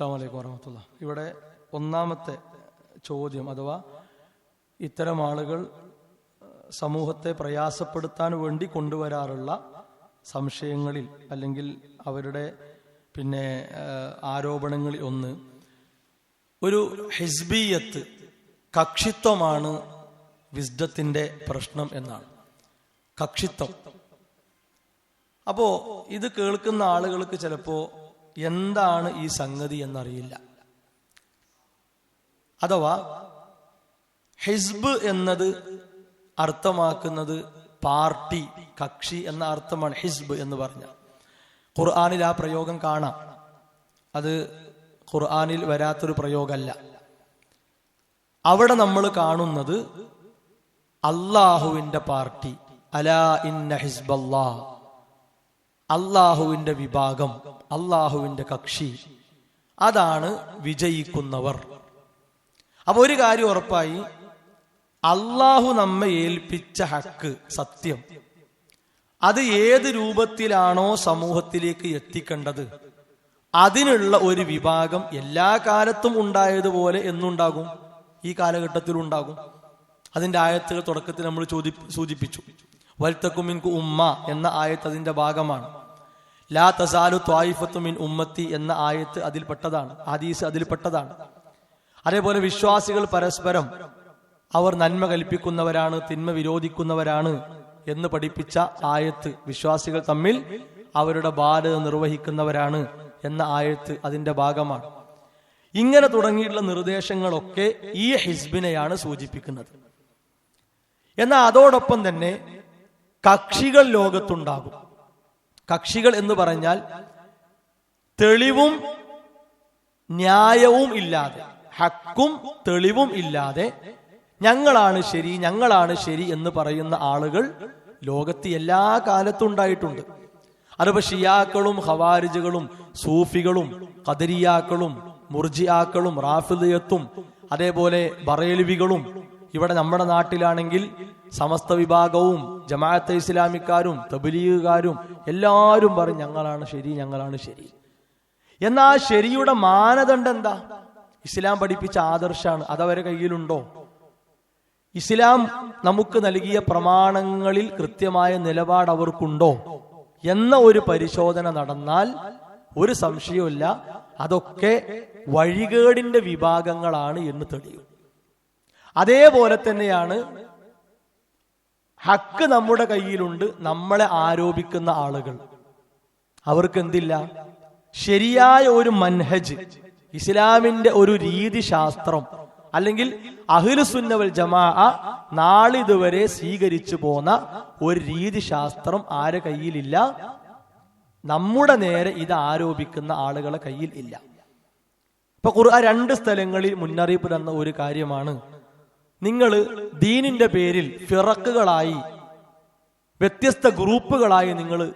അസ്സാം വലൈക്കും വറഹമത്തുള്ള ഇവിടെ ഒന്നാമത്തെ ചോദ്യം അഥവാ ഇത്തരം ആളുകൾ സമൂഹത്തെ പ്രയാസപ്പെടുത്താൻ വേണ്ടി കൊണ്ടുവരാറുള്ള സംശയങ്ങളിൽ അല്ലെങ്കിൽ അവരുടെ പിന്നെ ആരോപണങ്ങളിൽ ഒന്ന് ഒരു ഹിസ്ബിയത്ത് കക്ഷിത്വമാണ് വിസ്ഡത്തിന്റെ പ്രശ്നം എന്നാണ്. കക്ഷിത്വം. അപ്പോ ഇത് കേൾക്കുന്ന ആളുകൾക്ക് ചിലപ്പോ എന്താണ് ഈ സംഗതി എന്നറിയില്ല. അഥവാ ഹിസ്ബ് എന്നത് അർത്ഥമാക്കുന്നത് പാർട്ടി കക്ഷി എന്ന അർത്ഥമാണ് ഹിസ്ബ് എന്ന് പറഞ്ഞ. ഖുർആാനിൽ ആ പ്രയോഗം കാണാം. അത് ഖുർആാനിൽ വരാത്തൊരു പ്രയോഗമല്ല. അവിടെ നമ്മൾ കാണുന്നത് അള്ളാഹുവിന്റെ പാർട്ടി. അലാ ഇന്ന ഹിസ്ബല്ലാ. അള്ളാഹുവിന്റെ വിഭാഗം അള്ളാഹുവിന്റെ കക്ഷി. അതാണ് വിജയിക്കുന്നവർ. അപ്പൊ ഒരു കാര്യം ഉറപ്പായി. അള്ളാഹു നമ്മെ ഏൽപ്പിച്ച ഹക്ക് സത്യം. അത് ഏത് രൂപത്തിലാണോ സമൂഹത്തിലേക്ക് എത്തിക്കേണ്ടത്. അതിനുള്ള ഒരു വിഭാഗം എല്ലാ കാലത്തും ഉണ്ടായതുപോലെ എന്നുണ്ടാകും. ഈ കാലഘട്ടത്തിലുണ്ടാകും അതിന്റെ ആയത്തുകൾ തുടക്കത്തിൽ നമ്മൾ സൂചിപ്പിച്ചു. വൽത്തക്കുമിൻകു ഉമ്മ എന്ന ആയത്ത് അതിന്റെ ഭാഗമാണ്. ലാ തസാലു ത്വായിഫത്തു മിൻ ഉമ്മത്തി എന്ന ആയത്ത് അതിൽപ്പെട്ടതാണ് ഹദീസ് അതിൽപ്പെട്ടതാണ് അതേപോലെ വിശ്വാസികൾ പരസ്പരം അവർ നന്മ കൽപ്പിക്കുന്നവരാണ് തിന്മ വിരോധിക്കുന്നവരാണ് എന്ന് പഠിപ്പിച്ച ആയത്ത് വിശ്വാസികൾ തമ്മിൽ അവരുടെ ബാധ്യത നിർവഹിക്കുന്നവരാണ് എന്ന ആയത്ത് അതിന്റെ ഭാഗമാണ്. ഇങ്ങനെ തുടങ്ങിയിട്ടുള്ള നിർദ്ദേശങ്ങളൊക്കെ ഈ ഹിസ്ബിനെയാണ് സൂചിപ്പിക്കുന്നത്. എന്നാൽ അതോടൊപ്പം തന്നെ കക്ഷികൾ ലോകത്തുണ്ടാകും. കക്ഷികൾ എന്ന് പറഞ്ഞാൽ തെളിവും ന്യായവും ഇല്ലാതെ ഹക്കും തെളിവും ഇല്ലാതെ ഞങ്ങളാണ് ശരി ഞങ്ങളാണ് ശരി എന്ന് പറയുന്ന ആളുകൾ ലോകത്ത് എല്ലാ കാലത്തും ഉണ്ടായിട്ടുണ്ട്. അതിപ്പോ ഷിയാക്കളും ഹവാരിജുകളും സൂഫികളും കദരിയാക്കളും മുർജിയാക്കളും റാഫിദയത്തും അതേപോലെ ബറേലുവികളും ഇവിടെ നമ്മുടെ നാട്ടിലാണെങ്കിൽ സമസ്ത വിഭാഗവും ജമാഅത്തെ ഇസ്ലാമിക്കാരും തബലീഗുകാരും എല്ലാവരും പറയും ഞങ്ങളാണ് ശരി ഞങ്ങളാണ് ശരി. എന്നാൽ ആ ശരിയുടെ മാനദണ്ഡം എന്താ? ഇസ്ലാം പഠിപ്പിച്ച ആദർശമാണ് അതവരെ കയ്യിലുണ്ടോ? ഇസ്ലാം നമുക്ക് നൽകിയ പ്രമാണങ്ങളിൽ കൃത്യമായ നിലപാട് അവർക്കുണ്ടോ? എന്ന ഒരു പരിശോധന നടന്നാൽ ഒരു സംശയവുമില്ല. അതൊക്കെ വഴികേടിന്റെ വിഭാഗങ്ങളാണ് എന്ന് തെളിയും. അതേപോലെ തന്നെയാണ് ഹക്ക് നമ്മുടെ കയ്യിലുണ്ട് നമ്മളെ ആരോപിക്കുന്ന ആളുകൾ. അവർക്ക് എന്തില്ല? ശരിയായ ഒരു മൻഹജ് ഇസ്ലാമിന്റെ ഒരു രീതിശാസ്ത്രം അല്ലെങ്കിൽ അഹിലുസുന്നവൽ ജമാ നാളിതുവരെ സ്വീകരിച്ചു പോന്ന ഒരു രീതിശാസ്ത്രം ആരെ കയ്യിലില്ല? നമ്മുടെ നേരെ ഇത് ആരോപിക്കുന്ന ആളുകളെ കയ്യിൽ ഇല്ല. ഇപ്പൊ ഖുർആൻ രണ്ട് സ്ഥലങ്ങളിൽ മുന്നറിയിപ്പ് തന്ന ഒരു കാര്യമാണ്. നിങ്ങൾ ദീനിന്റെ പേരിൽ ഫിറക്കുകളായി വ്യത്യസ്ത ഗ്രൂപ്പുകളായി നിങ്ങൾ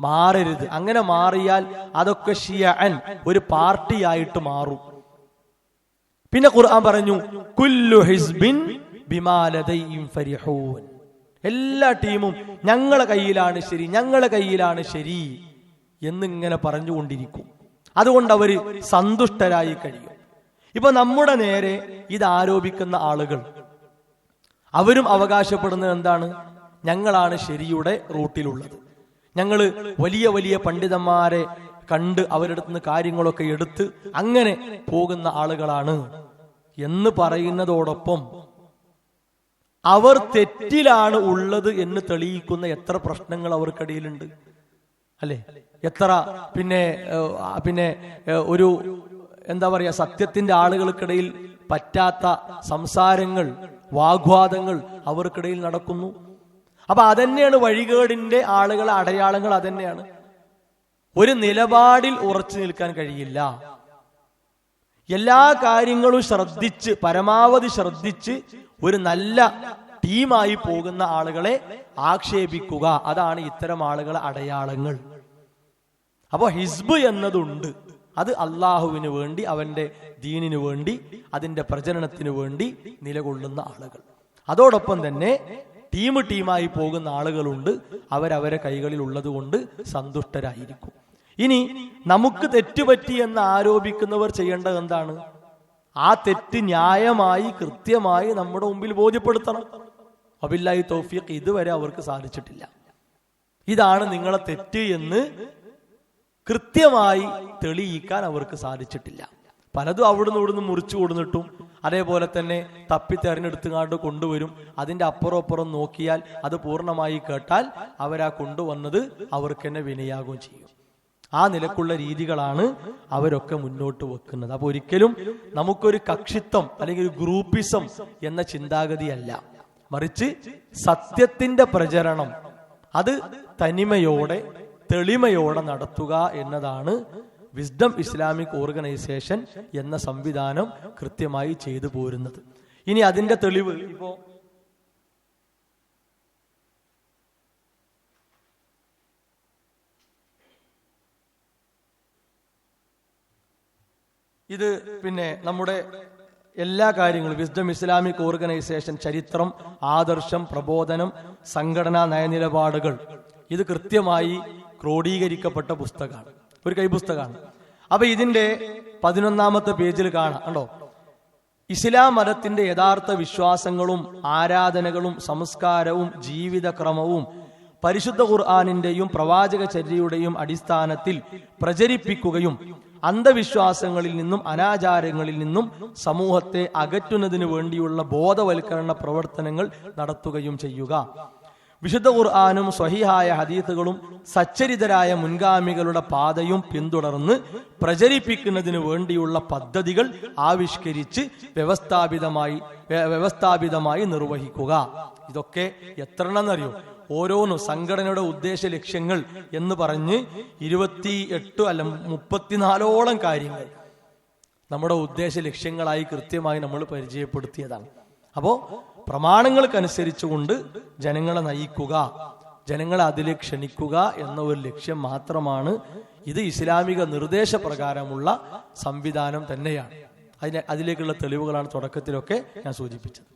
മാറരുത്. അങ്ങനെ മാറിയാൽ അതൊക്കെ ഷിയൻ ഒരു പാർട്ടിയായിട്ട് മാറും. പിന്നെ ഖുർആൻ പറഞ്ഞു കുല്ലു ഹിസ്ബിൻ ഫരിഹൂൻ. എല്ലാ ടീമും ഞങ്ങളെ കയ്യിലാണ് ശരി ഞങ്ങളെ കയ്യിലാണ് ശരി എന്നിങ്ങനെ പറഞ്ഞുകൊണ്ടിരിക്കും. അതുകൊണ്ട് അവർ സന്തുഷ്ടരായി കഴിയും. ഇപ്പൊ നമ്മുടെ നേരെ ഇത് ആരോപിക്കുന്ന ആളുകൾ. അവരും അവകാശപ്പെടുന്നത് എന്താണ്? ഞങ്ങളാണ് ശരിയുടെ റൂട്ടിലുള്ളത്. ഞങ്ങൾ വലിയ വലിയ പണ്ഡിതന്മാരെ കണ്ട് അവരുടെ നിന്ന് കാര്യങ്ങളൊക്കെ എടുത്ത് അങ്ങനെ പോകുന്ന ആളുകളാണ് എന്ന് പറയുന്നതോടൊപ്പം അവർ തെറ്റിലാണ് ഉള്ളത് എന്ന് തെളിയിക്കുന്ന എത്ര പ്രശ്നങ്ങൾ അവർക്കിടയിലുണ്ട്. അല്ലെ? എത്ര? പിന്നെ പിന്നെ ഒരു എന്താ പറയാ സത്യത്തിന്റെ ആളുകൾക്കിടയിൽ പറ്റാത്ത സംസാരങ്ങൾ വാഗ്വാദങ്ങൾ അവർക്കിടയിൽ നടക്കുന്നു. അപ്പൊ അതന്നെയാണ് വഴികേടിന്റെ ആളുകളെ അടയാളങ്ങൾ അതന്നെയാണ്. ഒരു നിലപാടിൽ ഉറച്ചു നിൽക്കാൻ കഴിയില്ല. എല്ലാ കാര്യങ്ങളും ശ്രദ്ധിച്ച് പരമാവധി ശ്രദ്ധിച്ച് ഒരു നല്ല ടീമായി പോകുന്ന ആളുകളെ ആക്ഷേപിക്കുക. അതാണ് ഇത്തരം ആളുകളെ അടയാളങ്ങൾ. അപ്പോൾ ഹിസ്ബ് എന്നതുണ്ട്. അത് അള്ളാഹുവിന് വേണ്ടി അവന്റെ ദീനിനു വേണ്ടി അതിന്റെ പ്രചരണത്തിന് വേണ്ടി നിലകൊള്ളുന്ന ആളുകൾ. അതോടൊപ്പം തന്നെ ടീം ടീമായി പോകുന്ന ആളുകളുണ്ട്. അവരവരെ കൈകളിൽ ഉള്ളത് കൊണ്ട് സന്തുഷ്ടരായിരിക്കും. ഇനി നമുക്ക് തെറ്റുപറ്റി എന്ന് ആരോപിക്കുന്നവർ ചെയ്യേണ്ടത് എന്താണ്? ആ തെറ്റ് ന്യായമായി കൃത്യമായി നമ്മുടെ മുമ്പിൽ ബോധ്യപ്പെടുത്തണം. അബില്ലായി തൗഫീഖ് ഇതുവരെ അവർക്ക് സാധിച്ചിട്ടില്ല. ഇതാണ് നിങ്ങളെ തെറ്റ് എന്ന് കൃത്യമായി തെളിയിക്കാൻ അവർക്ക് സാധിച്ചിട്ടില്ല. പലതും അവിടുന്ന് ഇവിടുന്ന് മുറിച്ചു കൊടുന്നിട്ടും അതേപോലെ തന്നെ തപ്പി തെരഞ്ഞെടുത്തുകാണ്ട് കൊണ്ടുവരും. അതിന്റെ അപ്പുറം അപ്പുറം നോക്കിയാൽ അത് പൂർണമായി കേട്ടാൽ അവരാ കൊണ്ടുവന്നത് അവർക്ക് തന്നെ വിനയാകുകയും ചെയ്യും. ആ നിലക്കുള്ള രീതികളാണ് അവരൊക്കെ മുന്നോട്ട് വെക്കുന്നത്. അപ്പൊ ഒരിക്കലും നമുക്കൊരു കക്ഷിത്വം അല്ലെങ്കിൽ ഒരു ഗ്രൂപ്പിസം എന്ന ചിന്താഗതിയല്ല. മറിച്ച് സത്യത്തിന്റെ പ്രചരണം അത് തനിമയോടെ തെളിമയോടെ നടത്തുക എന്നതാണ് വിസ്ഡം ഇസ്ലാമിക് ഓർഗനൈസേഷൻ എന്ന സംവിധാനം കൃത്യമായി ചെയ്തു പോരുന്നത്. ഇനി അതിന്റെ തെളിവ് ഇപ്പോ ഇത് പിന്നെ നമ്മുടെ എല്ലാ കാര്യങ്ങളും വിസ്ഡം ഇസ്ലാമിക് ഓർഗനൈസേഷൻ ചരിത്രം ആദർശം പ്രബോധനം സംഘടനാ നയനിലപാടുകൾ ഇത് കൃത്യമായി ക്രോഡീകരിക്കപ്പെട്ട പുസ്തകമാണ്. ഒരു കൈപുസ്തകമാണ്. അപ്പൊ ഇതിന്റെ പതിനൊന്നാമത്തെ പേജിൽ കാണാം. കണ്ടോ? ഇസ്ലാം മതത്തിന്റെ യഥാർത്ഥ വിശ്വാസങ്ങളും ആരാധനകളും സംസ്കാരവും ജീവിതക്രമവും പരിശുദ്ധ ഖുർആാനിന്റെയും പ്രവാചക ചര്യയുടെയും അടിസ്ഥാനത്തിൽ പ്രചരിപ്പിക്കുകയും അന്ധവിശ്വാസങ്ങളിൽ നിന്നും അനാചാരങ്ങളിൽ നിന്നും സമൂഹത്തെ അകറ്റുന്നതിന് വേണ്ടിയുള്ള ബോധവൽക്കരണ പ്രവർത്തനങ്ങൾ നടത്തുകയും ചെയ്യുക. വിശുദ്ധ ഖുർആാനും സ്വഹിഹായ ഹദീത്തുകളും സച്ചരിതരായ മുൻഗാമികളുടെ പാതയും പിന്തുടർന്ന് പ്രചരിപ്പിക്കുന്നതിന് വേണ്ടിയുള്ള പദ്ധതികൾ ആവിഷ്കരിച്ച് വ്യവസ്ഥാപിതമായി വ്യ- വ്യവസ്ഥാപിതമായി നിർവഹിക്കുക. ഇതൊക്കെ എത്രണെന്നറിയോ? ഓരോന്നും സംഘടനയുടെ ഉദ്ദേശ ലക്ഷ്യങ്ങൾ എന്ന് പറഞ്ഞ് ഇരുപത്തി എട്ട് അല്ല മുപ്പത്തിനാലോളം കാര്യങ്ങൾ നമ്മുടെ ഉദ്ദേശ ലക്ഷ്യങ്ങളായി കൃത്യമായി നമ്മൾ പരിചയപ്പെടുത്തിയതാണ്. അപ്പോ പ്രമാണങ്ങൾക്കനുസരിച്ചുകൊണ്ട് ജനങ്ങളെ നയിക്കുക ജനങ്ങളെ അതിലെ ക്ഷണിക്കുക എന്ന ഒരു ലക്ഷ്യം മാത്രമാണ് ഇത് ഇസ്ലാമിക നിർദ്ദേശപ്രകാരമുള്ള സംവിധാനം തന്നെയാണ്. അതിന് അതിലേക്കുള്ള തെളിവുകളാണ് തുടക്കത്തിലൊക്കെ ഞാൻ സൂചിപ്പിച്ചത്.